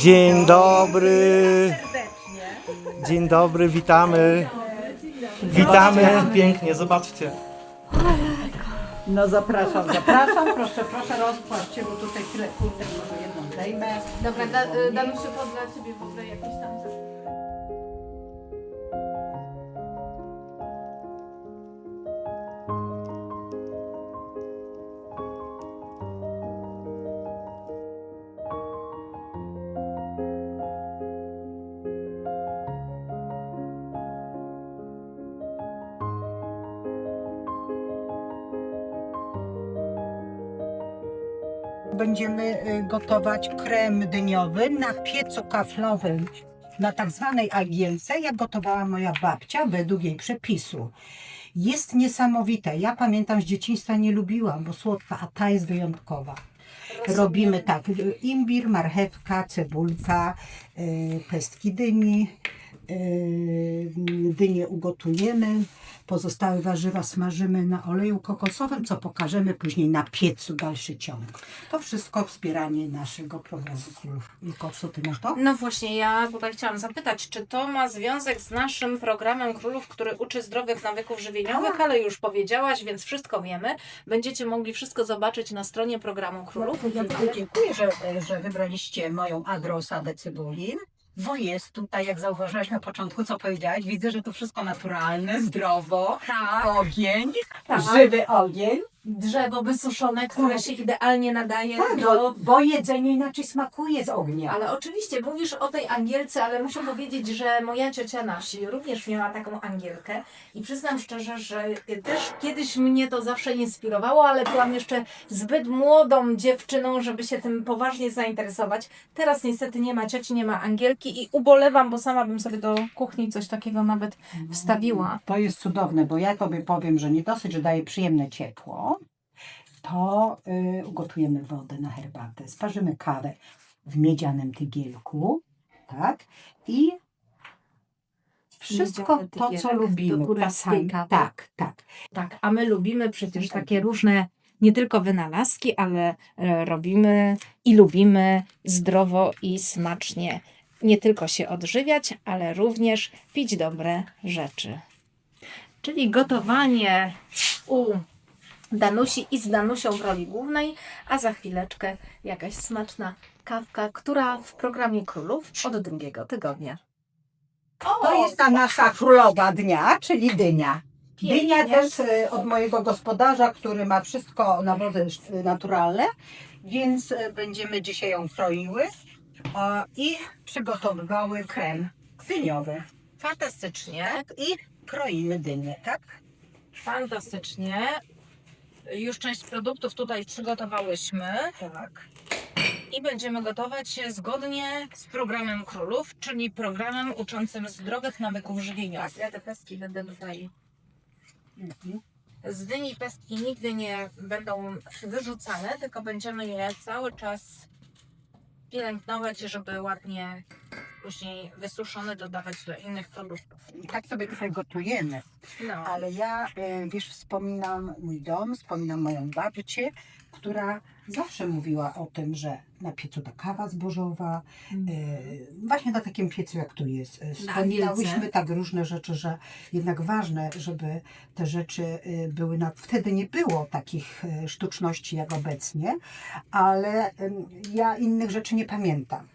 Dzień dobry. Dzień dobry, witamy. Witamy pięknie, zobaczcie. No zapraszam, zapraszam. Proszę, proszę rozpłaszcie, bo tutaj tyle kurde, może jedną zdejmę. Dobra, da, y, Danusiu, to dla Ciebie w ogóle jakieś tam... Będziemy y, gotować krem dyniowy na piecu kaflowym na tak zwanej agience, jak gotowała moja babcia według jej przepisu. Jest niesamowite. Ja pamiętam z dzieciństwa nie lubiłam, bo słodka, a ta jest wyjątkowa. Robimy tak, y, imbir, marchewka, cebulka, y, pestki dyni, dynię ugotujemy, pozostałe warzywa smażymy na oleju kokosowym, co pokażemy później na piecu, dalszy ciąg. To wszystko wspieranie naszego programu Królów. Co ty na to? No właśnie, ja tutaj chciałam zapytać, czy to ma związek z naszym programem Królów, który uczy zdrowych nawyków żywieniowych, ale już powiedziałaś, więc wszystko wiemy. Będziecie mogli wszystko zobaczyć na stronie programu Królów. Ja bardzo dziękuję, że, że wybraliście moją adrosadę cebulin. Bo jest tutaj, jak zauważyłaś na początku, co powiedziałaś, widzę, że to wszystko naturalne, zdrowo, Tak. ogień, Tak. żywy ogień. Drzewo wysuszone, które się idealnie nadaje Tak, do... bo, bo jedzenie inaczej smakuje z ognia. Ale oczywiście mówisz o tej angielce, ale muszę powiedzieć, że moja ciocia Nasi również miała taką angielkę i przyznam szczerze, że też kiedyś mnie to zawsze inspirowało, ale byłam jeszcze zbyt młodą dziewczyną, żeby się tym poważnie zainteresować. Teraz niestety nie ma cioci, nie ma angielki i ubolewam, bo sama bym sobie do kuchni coś takiego nawet wstawiła. To jest cudowne, bo ja tobie powiem, że nie dosyć, że daje przyjemne ciepło, to y, ugotujemy wodę na herbatę, sparzymy kawę w miedzianym tygielku, tak? I wszystko Miedziany to, co tygielek do lubimy. góralskiej kawy. Tak, tak. Tak, a my lubimy przecież takie różne, nie tylko wynalazki, ale e, robimy i lubimy zdrowo i smacznie. Nie tylko się odżywiać, ale również pić dobre rzeczy. Czyli gotowanie u Danusi i z Danusią w roli głównej, a za chwileczkę jakaś smaczna kawka, która w programie Królów od drugiego tygodnia. To jest ta nasza królowa dnia, czyli dynia. Dynia też y, od mojego gospodarza, który ma wszystko nawozy naturalne, więc y, będziemy dzisiaj ją kroiły o, i przygotowywały krem dyniowy. Fantastycznie. Tak? I kroimy dynię, tak? Fantastycznie. Już część produktów tutaj przygotowałyśmy Tak. i będziemy gotować się zgodnie z programem królów, czyli programem uczącym zdrowych nawyków żywieniowych. Ja te pestki będę tutaj. Mhm. Z dyni pestki nigdy nie będą wyrzucane, tylko będziemy je cały czas pielęgnować, żeby ładnie później wysuszone dodawać do innych produktów. I tak sobie tutaj gotujemy. No. Ale ja, y, wiesz, wspominam mój dom, wspominam moją babcię, która zawsze mówiła o tym, że na piecu ta kawa zbożowa, y, właśnie na takim piecu jak tu jest. y, Wspominałyśmy tak różne rzeczy, że jednak ważne, żeby te rzeczy y, były, na, wtedy nie było takich sztuczności jak obecnie, ale ja innych rzeczy nie pamiętam.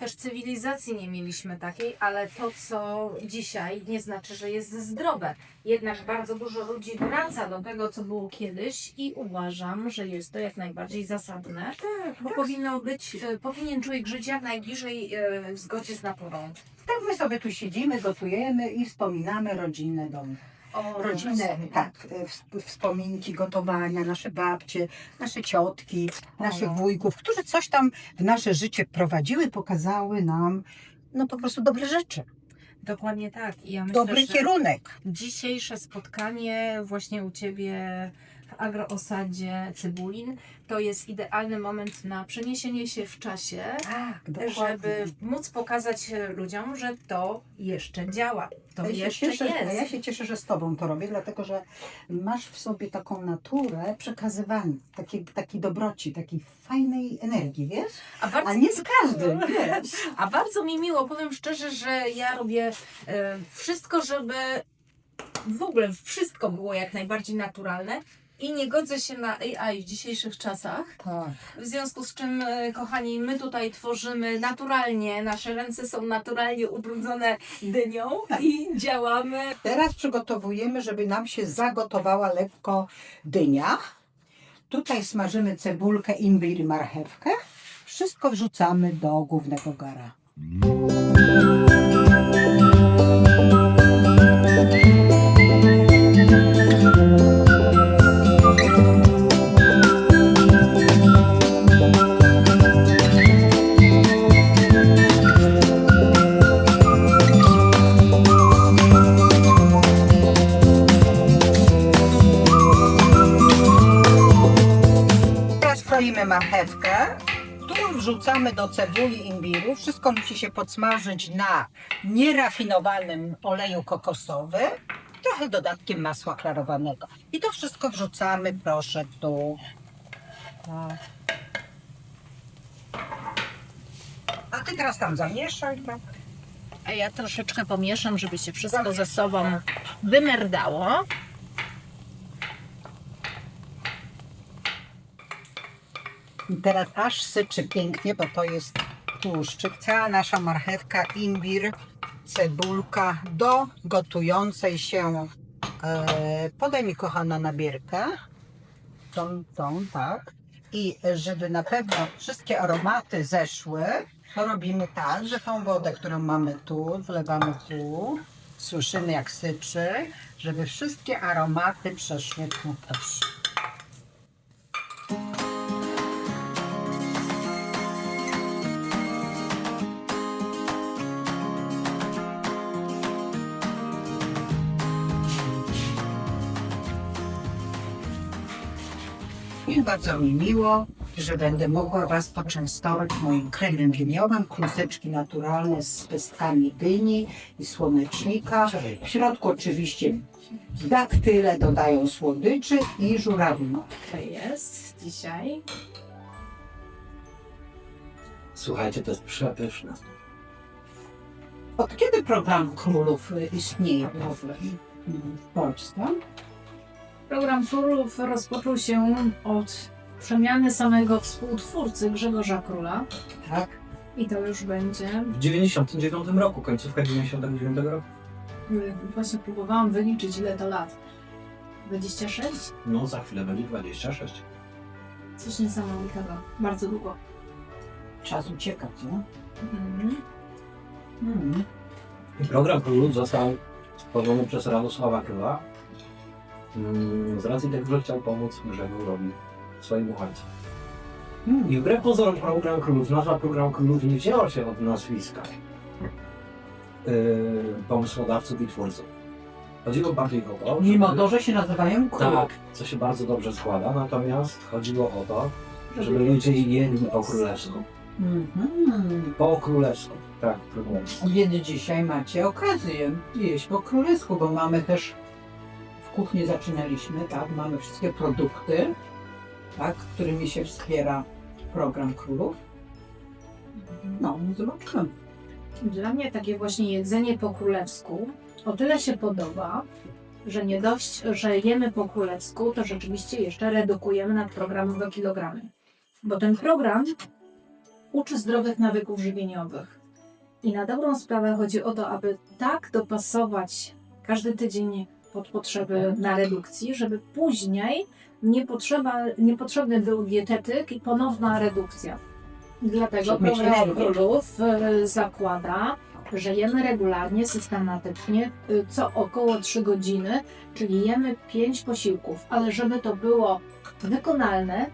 Też cywilizacji nie mieliśmy takiej, ale to, co dzisiaj, nie znaczy, że jest zdrowe. Jednak bardzo dużo ludzi wraca do tego, co było kiedyś i uważam, że jest to jak najbardziej zasadne, Tak, bo powinno być, e, powinien człowiek żyć jak najbliżej e, w zgodzie z naturą. Tak my sobie tu siedzimy, gotujemy i wspominamy rodzinne domy. O, rodzinne, tak, e, ws- wspominki gotowania, nasze babcie, nasze ciotki, naszych O. wujków, którzy coś tam w nasze życie prowadziły, pokazały nam, no po prostu dobre rzeczy, Dokładnie tak. I ja myślę, dobry że kierunek. dzisiejsze spotkanie właśnie u Ciebie w agroosadzie Cybulin, to jest idealny moment na przeniesienie się w czasie, Tak, żeby móc pokazać ludziom, że to jeszcze działa. To Ja jeszcze cieszę, jest. ja się cieszę, że z Tobą to robię, dlatego że masz w sobie taką naturę przekazywania, takiej, takiej dobroci, takiej fajnej energii, wiesz? A bardzo A nie z każdym, wiesz? A bardzo mi miło, powiem szczerze, że ja robię e, wszystko, żeby w ogóle wszystko było jak najbardziej naturalne i nie godzę się na AI w dzisiejszych czasach. Tak. W związku z czym, e, kochani, my tutaj tworzymy naturalnie, nasze ręce są naturalnie ubrudzone dynią i działamy. Teraz przygotowujemy, żeby nam się zagotowała lekko dynia. Tutaj smażymy cebulkę, imbir i marchewkę. Wszystko wrzucamy do głównego gara. Wrzucamy do cebuli imbiru. Wszystko musi się podsmażyć na nierafinowanym oleju kokosowym, trochę dodatkiem masła klarowanego. I to wszystko wrzucamy, proszę, tu. A ty teraz tam zamieszaj, tak? A ja troszeczkę pomieszam, żeby się wszystko ze sobą wymerdało. Teraz aż syczy pięknie, bo to jest tłuszczyk. Cała nasza marchewka, imbir, cebulka do gotującej się. E, podaj mi kochana nabierkę. Tą, tą, tak. I żeby na pewno wszystkie aromaty zeszły, to robimy tak, że tą wodę, którą mamy tu, wlewamy tu. Słyszymy jak syczy, żeby wszystkie aromaty przeszły tu też. I bardzo mi miło, że będę mogła Was poczęstować moim kremem winiowym. Kluseczki naturalne z pestkami dyni i słonecznika. W środku oczywiście daktyle dodają słodyczy i żurawno. To jest dzisiaj. Słuchajcie, to jest przepyszne. Od kiedy program królów istnieje w ogóle w Polsce? Program Królów rozpoczął się od przemiany samego współtwórcy Grzegorza Króla. Tak. I to już będzie. W 99 roku, końcówka 99 roku. y, Właśnie próbowałam wyliczyć, ile to lat. 26? No za chwilę będzie 26. Coś niesamowitego. Bardzo długo. Czas ucieka, co? Mhm. Mm. Program królów został stworzony przez Radosława Kryla mm, z racji tego, że chciał pomóc Grzegorowi, swojemu ojcu. Mm. I wbrew pozorom program królów, nazwa program królów nie wzięła się od nazwiska yy, pomysłodawców i twórców. Chodziło bardziej o to, Mimo żeby- to, że się nazywają królów. Tak, co się bardzo dobrze składa, natomiast chodziło o to, żeby ludzie jedli po królewsku. Mhm. Po królewsku, tak, królewsku. Więc dzisiaj macie okazję jeść po królewsku, bo mamy też kuchni zaczynaliśmy, tak, mamy wszystkie produkty, tak, którymi się wspiera program królów. No, zobaczymy. Dla mnie takie właśnie jedzenie po królewsku o tyle się podoba, że nie dość, że jemy po królewsku, to rzeczywiście jeszcze redukujemy nadprogramowe kilogramy. Bo ten program uczy zdrowych nawyków żywieniowych. I na dobrą sprawę chodzi o to, aby tak dopasować każdy tydzień pod potrzeby na redukcji, żeby później nie potrzeba, niepotrzebny był dietetyk i ponowna redukcja. Dlatego program królów e, zakłada, że jemy regularnie, systematycznie, y, co około 3 godziny, czyli jemy 5 posiłków, ale żeby to było wykonalne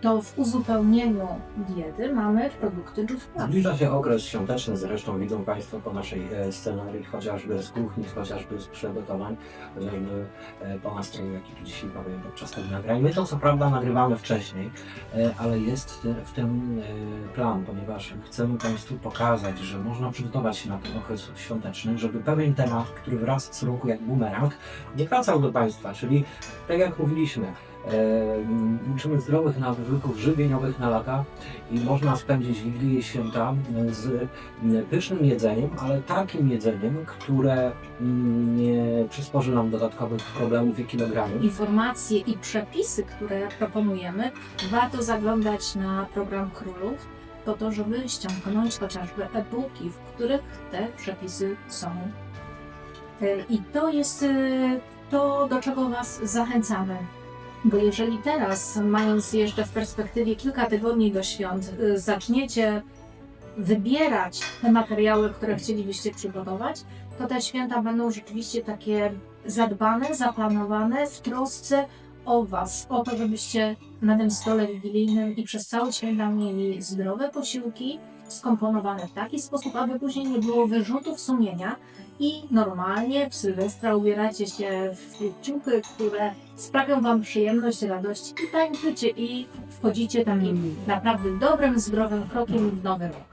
to w uzupełnieniu diety mamy produkty Plus. Zbliża się okres świąteczny, zresztą widzą Państwo po naszej e, scenarii, chociażby z kuchni, chociażby z przygotowań, chociażby e, po nastroju, jaki dzisiaj powiem podczas tego nagrania. My to co prawda nagrywamy wcześniej, e, ale jest te- w tym e, plan, ponieważ chcemy Państwu pokazać, że można przygotować się na ten okres świąteczny, żeby pewien temat, który wraca co roku jak bumerang, nie wracał do Państwa, czyli tak jak mówiliśmy, e, uczymy zdrowych nawyków żywieniowych na lata, i można spędzić Wigilię Święta z pysznym jedzeniem, ale takim jedzeniem, które nie przysporzy nam dodatkowych problemów i kilogramów. Informacje i przepisy, które proponujemy, warto zaglądać na program Królów, po to, żeby ściągnąć chociażby e-booki, w których te przepisy są. E, I to jest e, to, do czego Was zachęcamy. Bo jeżeli teraz, mając jeszcze w perspektywie kilka tygodni do świąt, e, zaczniecie wybierać te materiały, które chcielibyście przygotować, to te święta będą rzeczywiście takie zadbane, zaplanowane w trosce o Was, o to, żebyście na tym stole wigilijnym i przez cały święta mieli zdrowe posiłki, skomponowane w taki sposób, aby później nie było wyrzutów sumienia i normalnie w Sylwestra ubieracie się w ciuchy, które sprawią Wam przyjemność, radość i tańczycie i wchodzicie takim naprawdę dobrym, zdrowym krokiem w nowy rok.